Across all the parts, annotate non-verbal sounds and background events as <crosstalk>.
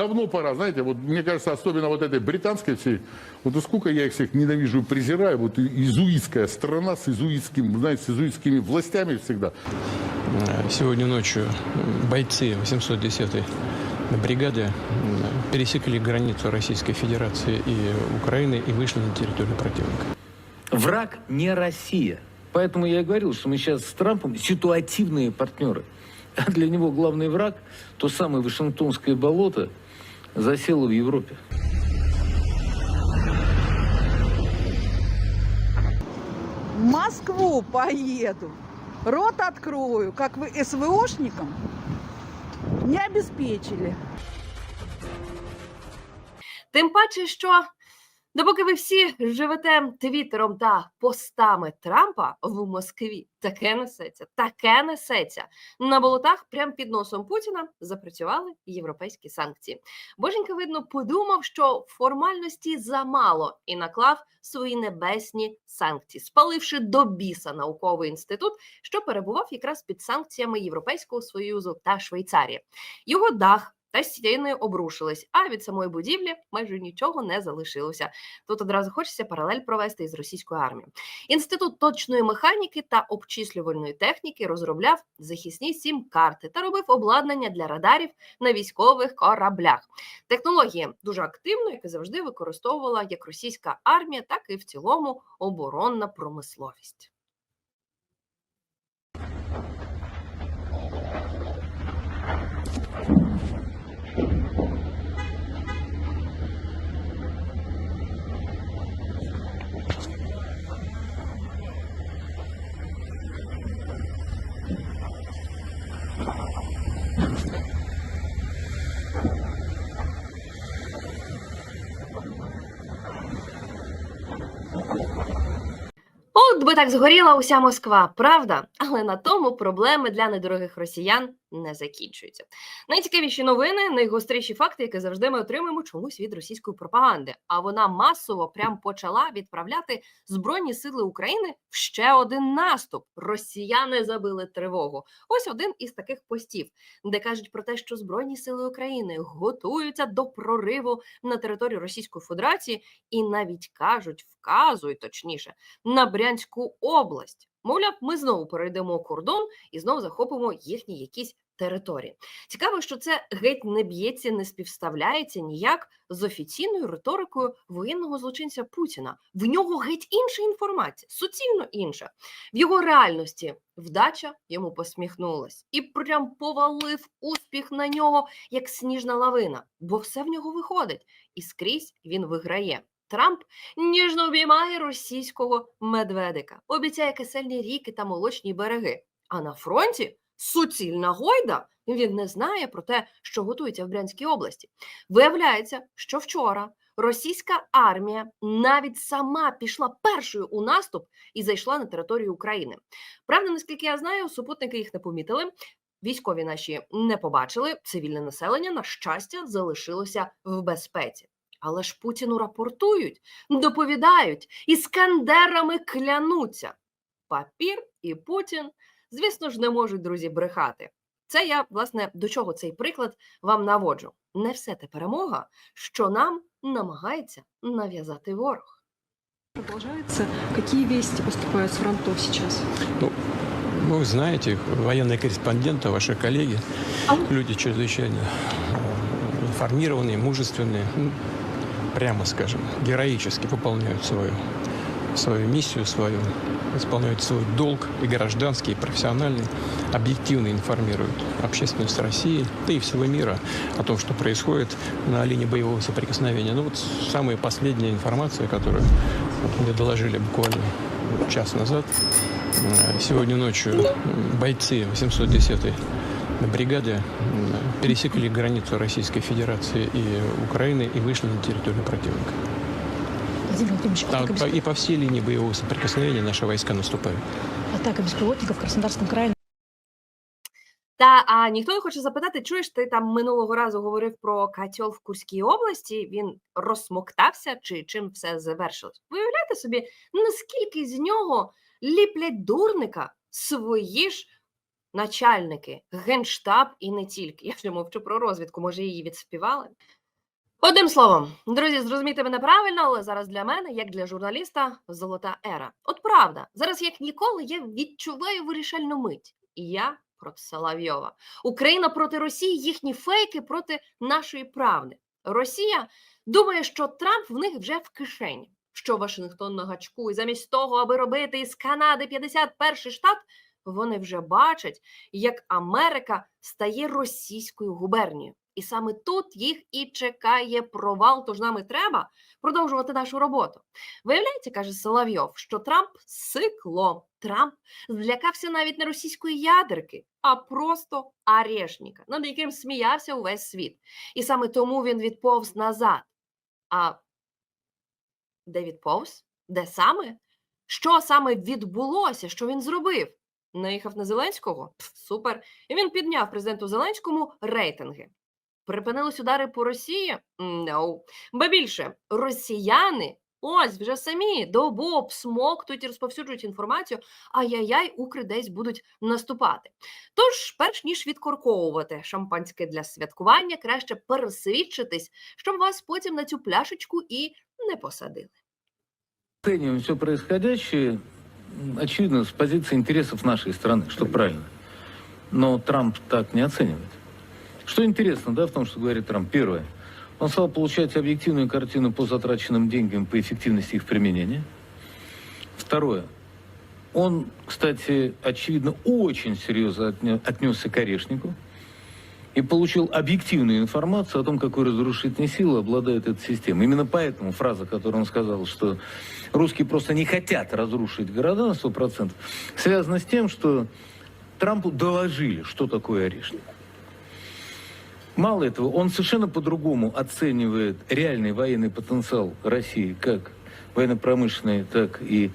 Давно пора, знаете, вот мне кажется, особенно вот этой британской всей, вот сколько я их всех ненавижу и презираю, вот изуитская страна с изуитским, знаете, с изуитскими властями всегда. Сегодня ночью бойцы 810-й бригады пересекли границу Российской Федерации и Украины и вышли на территорию противника. Враг не Россия. Поэтому я и говорил, что мы сейчас с Трампом ситуативные партнеры. А для него главный враг, то самое Вашингтонское болото, засело в Европе. В Москву поеду. Рот открою, как вы СВОшникам не обеспечили. Тим паче, що допоки ви всі живете твіттером та постами Трампа в Москві, таке несеться, таке несеться. На болотах прямо під носом Путіна запрацювали європейські санкції. Боженька, видно, подумав, що формальності замало і наклав свої небесні санкції, спаливши до біса науковий інститут, що перебував якраз під санкціями Європейського Союзу та Швейцарії. Його дах та стіни обрушились, а від самої будівлі майже нічого не залишилося. Тут одразу хочеться паралель провести із російською армією. Інститут точної механіки та обчислювальної техніки розробляв захисні сім-карти та робив обладнання для радарів на військових кораблях. Технології дуже активно, як і завжди, використовувала як російська армія, так і в цілому оборонна промисловість. Би так згоріла уся Москва, правда? Але на тому проблеми для недорогих росіян не закінчуються. Найцікавіші новини, найгостріші факти, які завжди ми отримуємо чомусь від російської пропаганди. А вона масово прям почала відправляти збройні сили України в ще один наступ. Росіяни забили тривогу. Ось один із таких постів, де кажуть про те, що збройні сили України готуються до прориву на територію Російської Федерації, і навіть кажуть, вказують точніше на Брянську область. Мовляв, ми знову перейдемо кордон і знову захопимо їхні якісь території. Цікаво, що це геть не б'ється, не співставляється ніяк з офіційною риторикою воєнного злочинця Путіна. В нього геть інша інформація, суцільно інша. В його реальності вдача йому посміхнулась і прям повалив успіх на нього, як сніжна лавина, бо все в нього виходить, і скрізь він виграє. Трамп ніжно обіймає російського медведика, обіцяє кисельні ріки та молочні береги. А на фронті суцільна гойда. Він не знає про те, що готується в Брянській області. Виявляється, що вчора російська армія навіть сама пішла першою у наступ і зайшла на територію України. Правда, наскільки я знаю, супутники їх не помітили. Військові наші не побачили. Цивільне населення, на щастя, залишилося в безпеці Але ж Путіну рапортують, доповідають, іскандерами клянуться. Папір і Путін, звісно ж, не можуть друзі брехати. Це я, власне, до чого цей приклад вам наводжу. Не все те перемога, що нам намагається нав'язати ворог. Продолжается. Какие вести поступают с фронтов сейчас? Ну, вы знаете, военные корреспонденты, ваши коллеги, люди чрезвычайно э, информированные, мужественные, ну, прямо скажем, героически выполняют свою, свою миссию, свою, исполняют свой долг и гражданский, и профессиональный, объективно информируют общественность России, да и всего мира о том, что происходит на линии боевого соприкосновения. Ну вот самая последняя информация, которую мне доложили буквально час назад, Сегодня ночью бойцы 810-й бригады м, пересекли границу Российской Федерации и Украины и вышли на территорию противника. Владимир Владимирович, Там атака, по- без... и по всей линии боевого соприкосновения наши войска наступают. атака беспилотников в Краснодарском крае Та а ніхто не хоче запитати, чуєш, ти там минулого разу говорив про котел в Курській області. Він розсмоктався, чи чим все завершилось? Виявляєте собі, наскільки з нього ліплять дурника свої ж начальники, генштаб і не тільки. <laughs> Я вже мовчу про розвідку, може її відспівали. Одним словом, друзі, зрозумійте мене правильно, але зараз для мене, як для журналіста, золота ера. От правда, зараз як ніколи я відчуваю вирішальну мить. І я проти Соловйова. Україна проти Росії, їхні фейки проти нашої правди. Росія думає, що Трамп в них вже в кишені, що Вашингтон на гачку, і замість того, аби робити із Канади 51 штат, вони вже бачать, як Америка стає російською губернією. І саме тут їх і чекає провал. Тож нам і треба продовжувати нашу роботу. Виявляється, каже Соловйов, що Трамп сикло. Трамп злякався навіть не російської ядерки, а просто арешника, над яким сміявся увесь світ. І саме тому він відповз назад. А де відповз? Де саме? Що саме відбулося? Що він зробив? Наїхав на Зеленського? Супер. І він підняв президенту Зеленському рейтинги. Припинились удари по Росії? No. Ба більше, росіяни ось вже самі добу обсмоктують і розповсюджують інформацію, ай-яй-яй, укри десь будуть наступати. Тож, перш ніж відкорковувати шампанське для святкування, краще пересвідчитись, щоб вас потім на цю пляшечку і не посадили. Все происходящее, очевидно, с позиции интересов нашей страны, что правильно. Но Трамп так не оценивает. Что интересно, да, в том, что говорит Трамп? Первое. Он стал получать объективную картину по затраченным деньгам, по эффективности их применения. Второе. Он, кстати, очевидно, очень серьезно отне- отнесся к орешнику и получил объективную информацию о том, какой разрушительной силой обладает эта система. Именно поэтому фраза, которую он сказал, что русские просто не хотят разрушить города на 100%, связана с тем, что Трампу доложили, что такое орешник. Мало этого, он совершенно по-другому оценивает реальный военный потенциал России, как военно-промышленный, так и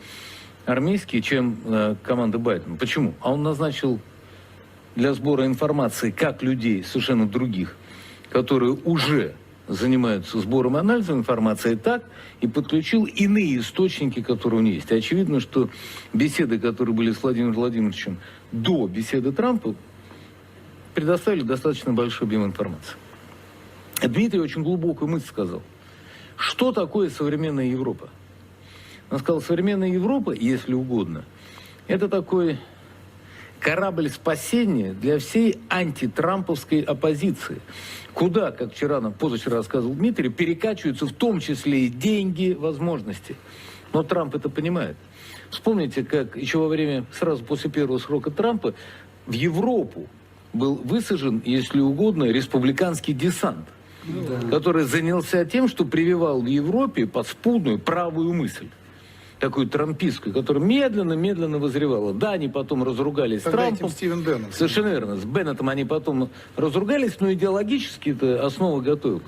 армейский, чем э, команда Байдена. Почему? А он назначил для сбора информации как людей совершенно других, которые уже занимаются сбором и анализом информации, так и подключил иные источники, которые у него есть. И очевидно, что беседы, которые были с Владимиром Владимировичем до беседы Трампа, предоставили достаточно большой объем информации. А Дмитрий очень глубокую мысль сказал. Что такое современная Европа? Он сказал, современная Европа, если угодно, это такой корабль спасения для всей антитрамповской оппозиции. Куда, как вчера, нам позавчера рассказывал Дмитрий, перекачиваются в том числе и деньги, возможности. Но Трамп это понимает. Вспомните, как еще во время, сразу после первого срока Трампа, в Европу был высажен, если угодно, республиканский десант, который занялся тем, что прививал в Европе подспудную правую мысль такую трампистскую, которая медленно-медленно возревала. Да, они потом разругались с Тогда Трампом. этим Стивен Беннет. Совершенно верно. С Беннетом они потом разругались, но идеологически эта основа готовилась.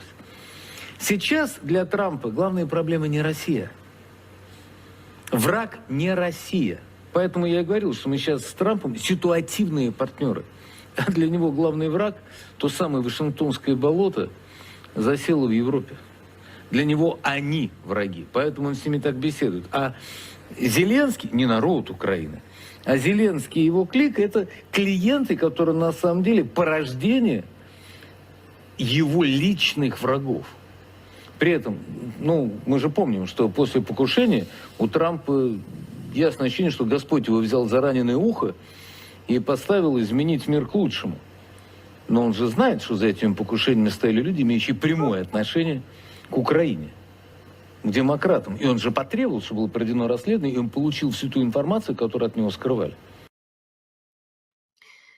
Сейчас для Трампа главная проблема не Россия. Враг не Россия. Поэтому я и говорил, что мы сейчас с Трампом ситуативные партнеры. А для него главный враг, то самое Вашингтонское болото, засело в Европе. Для него они враги, поэтому он с ними так беседует. А Зеленский, не народ Украины, а Зеленский и его клик – это клиенты, которые на самом деле порождение его личных врагов. При этом, ну, мы же помним, что после покушения у Трампа ясное ощущение, что Господь его взял за раненое ухо и поставил изменить мир к лучшему. Но он же знает, что за этими покушениями стояли люди, имеющие прямое отношение к Украине, к демократам. И он же потребовал, чтобы было проведено расследование, и он получил всю ту информацию, которую от него скрывали.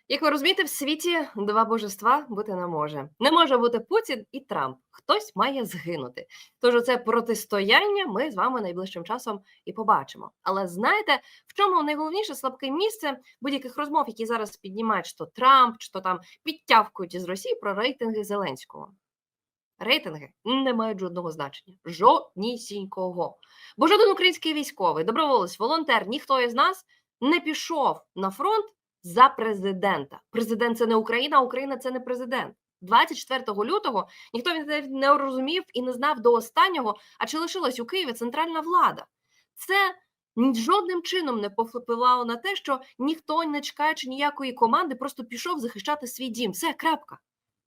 Як ви розумієте, в світі два божества бути не може. Не може бути Путін і Трамп. Хтось має згинути. Тож це протистояння ми з вами найближчим часом і побачимо. Але знаєте, в чому найголовніше слабке місце будь-яких розмов, які зараз піднімають що Трамп, що там підтявкують із Росії про рейтинги Зеленського? Рейтинги не мають жодного значення. Жоднісінького. Бо жоден український військовий, доброволець, волонтер, ніхто із нас не пішов на фронт за президента. Президент це не Україна, а Україна це не президент. 24 лютого ніхто не, не розумів і не знав до останнього, а чи лишилась у Києві центральна влада. Це жодним чином не повпливало на те, що ніхто не чекаючи ніякої команди, просто пішов захищати свій дім. Все, крапка.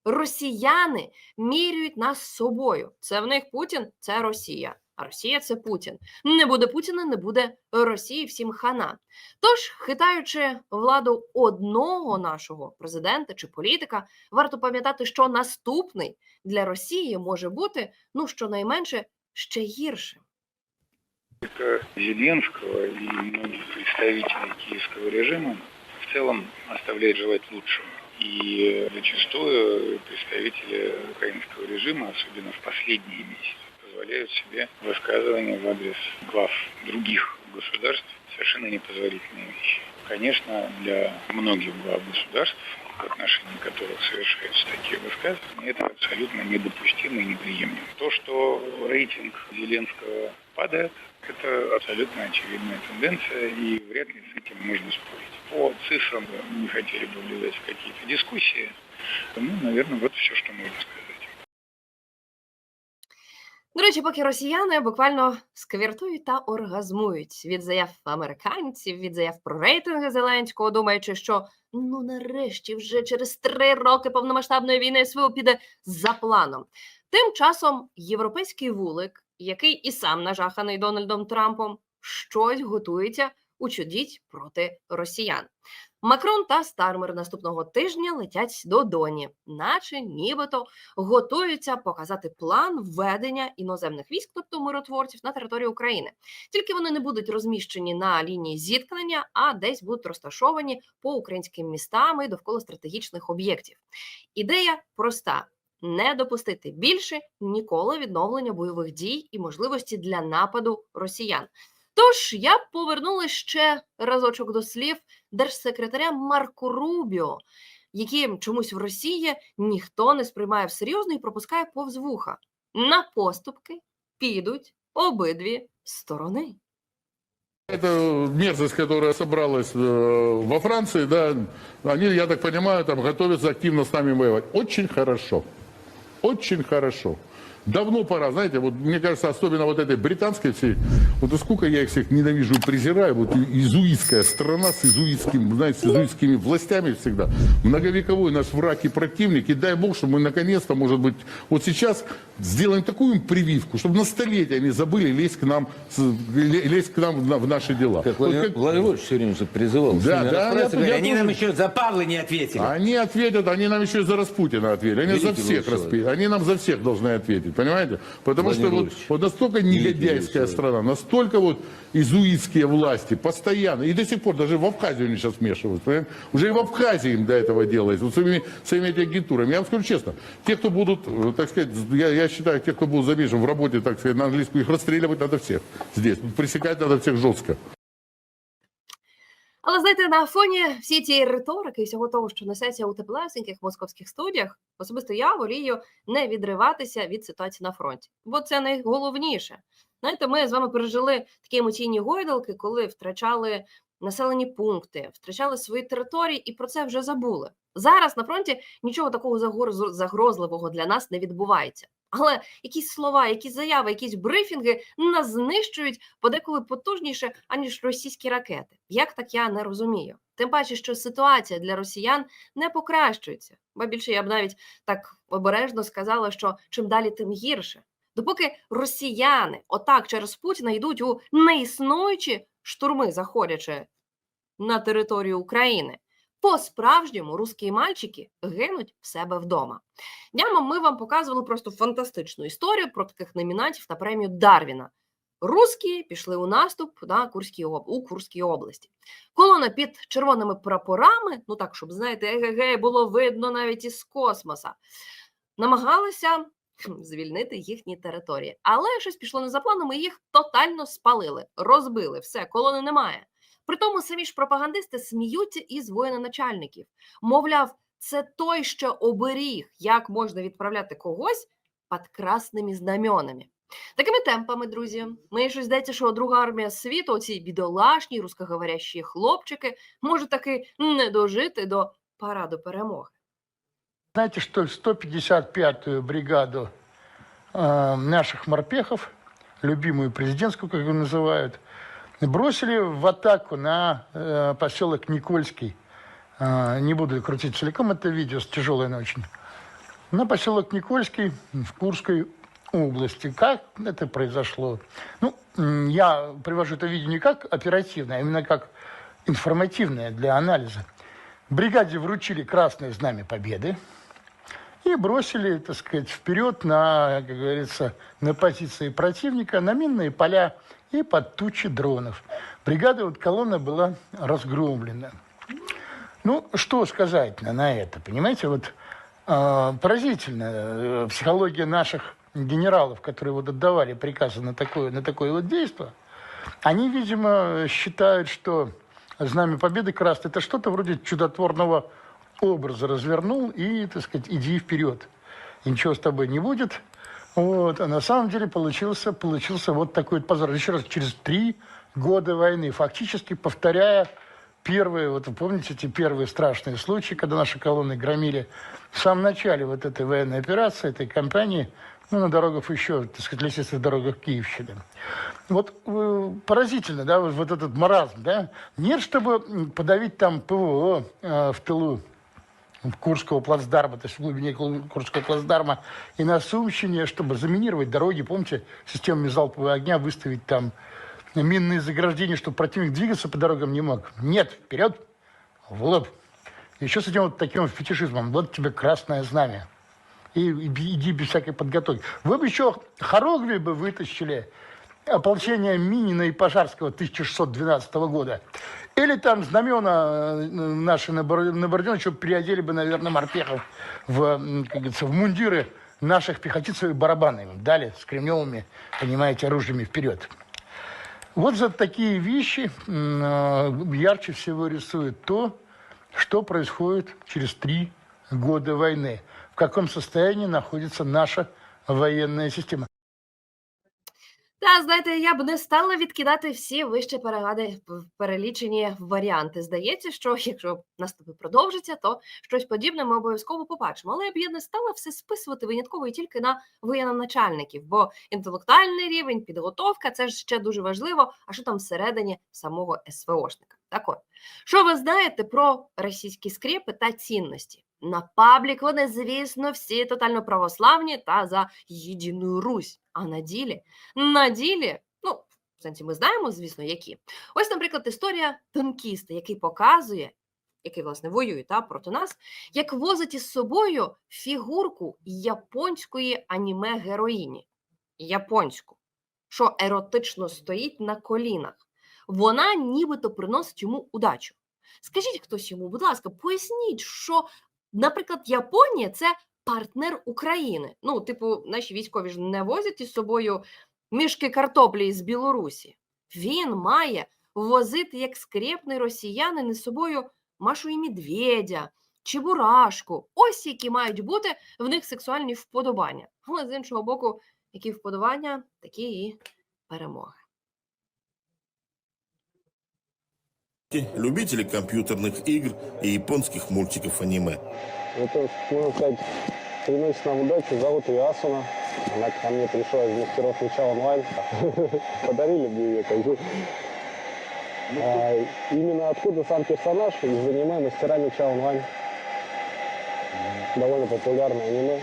Росіяни міряють нас собою. Це в них Путін, це Росія. А Росія це Путін. Не буде Путіна, не буде Росії, всім хана. Тож, хитаючи владу одного нашого президента чи політика, варто пам'ятати, що наступний для Росії може бути ну щонайменше ще гіршим. Политика Зеленского и многих представителей киевского режима в целом оставляет желать лучшего. И зачастую представители украинского режима, особенно в последние месяцы, позволяют себе высказывания в адрес глав других государств совершенно непозволительные вещи. Конечно, для многих глав государств, в отношении которых совершаются такие высказывания, это абсолютно недопустимо и неприемлемо. То, что рейтинг Зеленского падает, это абсолютно очевидная тенденция, и вряд ли с этим можно спорить. По цифрам не хотели бы влезать в какие-то дискуссии. Ну, наверное, вот все, что можно сказать. До речі, поки росіяни буквально сквіртують та оргазмують від заяв американців, від заяв про рейтинги Зеленського, думаючи, що ну нарешті вже через три роки повномасштабної війни СВО піде за планом. Тим часом європейський вулик, який і сам нажаханий Дональдом Трампом, щось готується учудіть проти росіян. Макрон та Стармер наступного тижня летять до Доні, наче нібито готуються показати план введення іноземних військ, тобто миротворців, на територію України. Тільки вони не будуть розміщені на лінії зіткнення, а десь будуть розташовані по українським містам і довкола стратегічних об'єктів. Ідея проста. Не допустити більше ніколи відновлення бойових дій і можливості для нападу росіян. Тож я повернула ще разочок до слів держсекретаря Марко Рубіо, які чомусь в Росії ніхто не сприймає всерйозно і пропускає повз вуха. На поступки підуть обидві сторони. Эта мерзость, которая собралась э, во Франции, да, они, я так понимаю, там готовятся активно с нами воевать. Очень хорошо. Очень хорошо. Давно пора, знаете, вот мне кажется, особенно вот этой британской всей, вот сколько я их всех ненавижу и презираю, вот и- изуитская страна с изуитским, знаете, с изуитскими властями всегда, многовековой наш враг и противник, и дай бог, чтобы мы наконец-то, может быть, вот сейчас сделаем такую им прививку, чтобы на столетия они забыли лезть к нам, с- ле- лезть к нам в на- в наши дела. Как Вот Владимир как- Владимирович все время же призывал. с Да, ними да, расправиться, я- говорит, я они тоже- нам еще за Павла не ответили. Они ответят, они нам еще и за Распутина ответили. Они за Великий всех был распи... Они нам за всех должны ответить, понимаете? Потому Владимир что вот, Владимирович, вот настолько великий негодяйская был страна, настолько вот изуитские власти, постоянно. И до сих пор, даже в Абхазию они сейчас вмешиваются. понимаете? Уже и в Абхазии им до этого делается. Вот своими, своими этими агентурами. Я вам скажу честно, те, кто будут, э, так сказать, я, я считаю, те, кто будут замешан в работе, так сказать, на английскую, их расстреливать надо всех здесь. Пресекать надо всех жестко. Але знаєте, на фоні всієї цієї риторики і всього того, що несеться у теплесеньких московських студіях, особисто я волію не відриватися від ситуації на фронті, бо це найголовніше. Знаєте, ми з вами пережили такі емоційні гойдалки, коли втрачали населені пункти, втрачали свої території, і про це вже забули. Зараз на фронті нічого такого загроз- загрозливого для нас не відбувається. Але якісь слова, якісь заяви, якісь брифінги нас знищують подеколи потужніше, аніж російські ракети. Як так я не розумію? Тим паче, що ситуація для росіян не покращується. Ба більше я б навіть так обережно сказала, що чим далі, тим гірше. Допоки росіяни отак через Путіна йдуть у неіснуючі штурми, заходячи на територію України. По-справжньому русські мальчики гинуть в себе вдома. Днями ми вам показували просто фантастичну історію про таких номінантів на премію Дарвіна. Русські пішли у наступ на Курській у Курській області. Колона під червоними прапорами, ну так, щоб знаєте, еге було видно навіть із космоса, намагалися <clears throat> звільнити їхні території. Але щось пішло не за планом, і їх тотально спалили, розбили. Все, колони немає. Притому самі ж пропагандисти сміються із воєноначальників. Мовляв, це той, що оберіг, як можна відправляти когось під красними знаменами. Такими темпами, друзі, мені щось здається, що друга армія світу, оці бідолашні рускоговорящі хлопчики, може таки не дожити до параду перемоги. Знаете, что 155-ю бригаду э, наших морпехов, любимую президентскую, как ее называют, бросили в атаку на э, поселок Никольский. А, не буду крутить целиком это видео, тяжелое оно очень. На поселок Никольский в Курской области. Как это произошло? Ну, я привожу это видео не как оперативное, а именно как информативное для анализа. Бригаде вручили Красное Знамя Победы и бросили, так сказать, вперед на, как говорится, на позиции противника, на минные поля и под тучи дронов. Бригада, вот колонна была разгромлена. Ну, что сказать на, на это, понимаете, вот а, поразительно э, психология наших генералов, которые вот отдавали приказы на такое, на такое вот действие. Они, видимо, считают, что Знамя Победы красное – это что-то вроде чудотворного образа развернул и, так сказать, иди вперед. И ничего с тобой не будет. Вот. А на самом деле получился, получился вот такой вот позор. Еще раз, через три года войны, фактически повторяя первые, вот вы помните эти первые страшные случаи, когда наши колонны громили в самом начале вот этой военной операции, этой кампании, ну, на дорогах еще, так сказать, лесистых дорогах Киевщины. Вот э, поразительно, да, вот, вот этот маразм, да. Нет, чтобы подавить там ПВО э, в тылу Курского плацдарма, то есть в глубине Ку- Курского плацдарма, и на Сумщине, чтобы заминировать дороги, помните, системами залпового огня выставить там минные заграждения, чтобы противник двигаться по дорогам не мог. Нет, вперед, в лоб. Еще с этим вот таким фетишизмом. Вот тебе красное знамя. И, и иди без всякой подготовки. Вы бы еще Хорогви бы вытащили ополчение Минина и Пожарского 1612 года. Или там знамена э, наши на, Бор- на Бородино еще переодели бы, наверное, морпехов в, как говорится, в мундиры наших пехотинцев и барабаны им дали с кремневыми, понимаете, оружиями вперед. Вот за такие вещи э, ярче всего рисует то, что происходит через три года войны. В каком состоянии находится наша военная система. Та знаєте, я б не стала відкидати всі вище перегади перелічені варіанти. Здається, що якщо наступи продовжиться, то щось подібне ми обов'язково побачимо. Але я б я не стала все списувати винятково і тільки на воєначальників, бо інтелектуальний рівень, підготовка це ж ще дуже важливо. А що там всередині самого СВОшника? Так от, що ви знаєте про російські скріпи та цінності? На паблік вони, звісно, всі тотально православні та за єдину Русь. А на ділі на ділі, ну, в сенсі ми знаємо, звісно, які. Ось, наприклад, історія танкіста, який показує, який, власне, воює та, проти нас, як возить із собою фігурку японської аніме-героїні. Японську, що еротично стоїть на колінах. Вона нібито приносить йому удачу. Скажіть хтось йому, будь ласка, поясніть, що, наприклад, Японія це партнер України. Ну, типу, наші військові ж не возять із собою мішки картоплі із Білорусі. Він має возити як скрепний росіянин із собою Машу і Медведя, Чебурашку. Ось які мають бути в них сексуальні вподобання. Але з іншого боку, які вподобання, такі і перемоги. Любители компьютерных игр и японских мультиков аниме. Это, можно сказать, приносит нам удачу. Зовут ее Асуна. Она ко мне пришла из мастеров меча онлайн. <laughs> Подарили мне ее, как бы. А, именно откуда сам персонаж из аниме мастера меча онлайн. Довольно популярное аниме.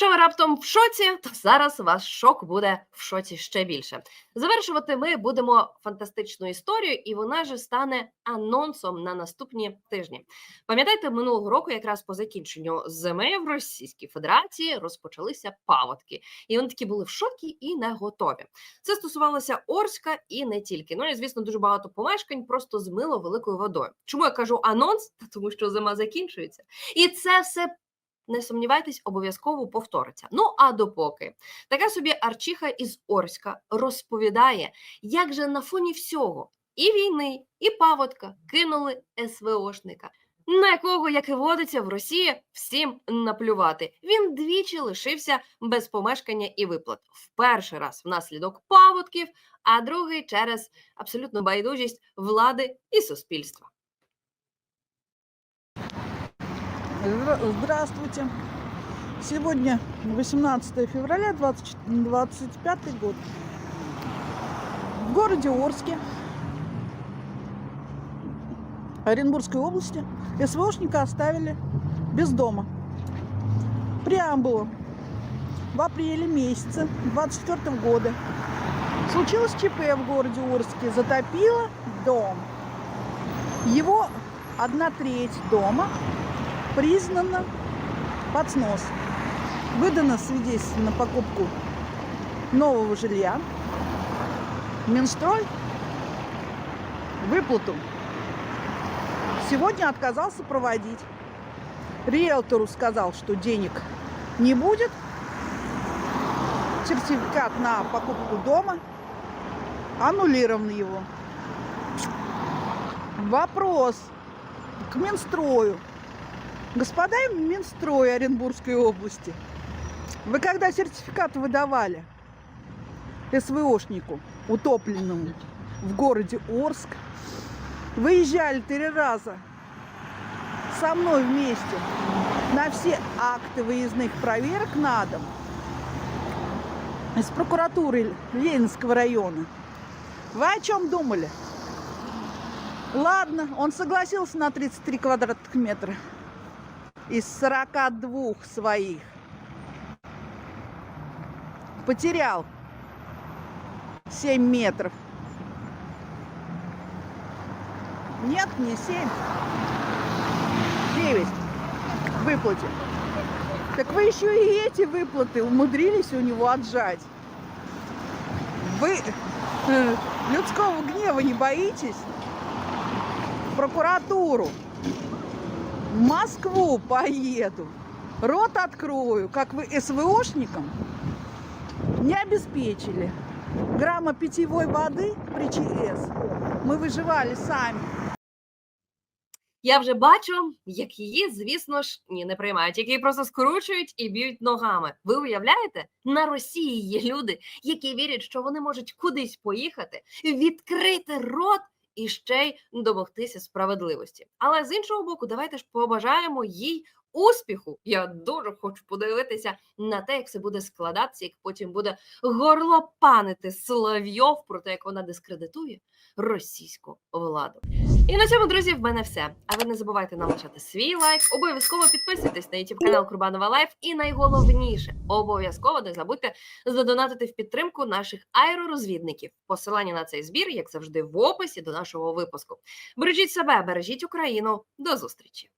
Якщо ви раптом в шоці, то зараз ваш шок буде в шоці ще більше. Завершувати ми будемо фантастичну історію, і вона же стане анонсом на наступні тижні. Пам'ятаєте, минулого року, якраз по закінченню зими в Російській Федерації розпочалися паводки, і вони такі були в шокі і не готові. Це стосувалося Орська і не тільки. Ну і звісно, дуже багато помешкань просто змило великою водою. Чому я кажу анонс? Та тому що зима закінчується, і це все не сумнівайтесь, обов'язково повториться. Ну а допоки така собі Арчиха із Орська розповідає, як же на фоні всього і війни, і паводка кинули СВОшника. На якого, як і водиться в Росії, всім наплювати. Він двічі лишився без помешкання і виплат. В перший раз внаслідок паводків, а другий через абсолютну байдужість влади і суспільства. Здравствуйте. Сегодня 18 февраля 2025 год. В городе Орске, Оренбургской области, СВОшника оставили без дома. Преамбула. В апреле месяце 24 года случилось ЧП в городе Орске. Затопило дом. Его одна треть дома признана под снос. Выдано свидетельство на покупку нового жилья. Минстрой выплату сегодня отказался проводить. Риэлтору сказал, что денег не будет. Сертификат на покупку дома аннулирован его. Вопрос к Минстрою. Господа Минстрой Оренбургской области, вы когда сертификат выдавали СВОшнику, утопленному в городе Орск, выезжали три раза со мной вместе на все акты выездных проверок на дом из прокуратуры Ленинского района. Вы о чем думали? Ладно, он согласился на 33 квадратных метра из 42 своих. Потерял 7 метров. Нет, не 7. 9 выплате. Так вы еще и эти выплаты умудрились у него отжать. Вы э, людского гнева не боитесь? Прокуратуру. В Москву поеду. Рот открою, как вы СВОшникам не обеспечили. Грамма питьевой воды при ЧС мы выживали сами. Я вже бачу, як її, звісно ж, ні, не приймають, які її просто скручують і б'ють ногами. Ви уявляєте? На Росії є люди, які вірять, що вони можуть кудись поїхати, відкрити рот і ще й домогтися справедливості. Але з іншого боку, давайте ж побажаємо їй успіху. Я дуже хочу подивитися на те, як це буде складатися, як потім буде горлопанити Соловйов про те, як вона дискредитує російську владу. І на цьому, друзі, в мене все. А ви не забувайте нам свій лайк. Обов'язково підписуйтесь на YouTube канал Курбанова Лайф. І найголовніше, обов'язково не забудьте задонатити в підтримку наших аеророзвідників. Посилання на цей збір, як завжди, в описі до нашого випуску. Бережіть себе, бережіть Україну. До зустрічі!